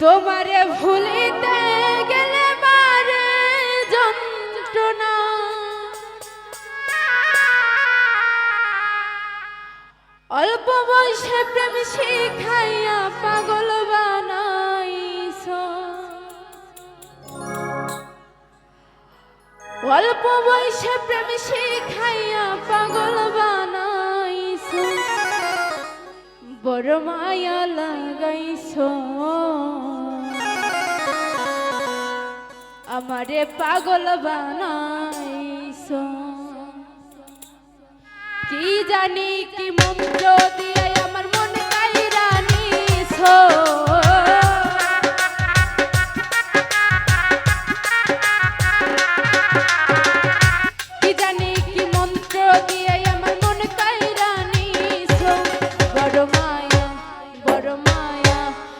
তোমারে ভুলিতে গেলে মারে যন্ত্রণা। অল্প বয়সে প্রেম শিখাইয়া পাগল বানাইছ। অল্প বয়সে প্রেম শিখাইয়া পাগল বানাইছ। বড় মায়া লাগাইছ। আমারে পাগল বানাইছ। কি জানি কি মন্ত্র দিয়ে Jeremiah.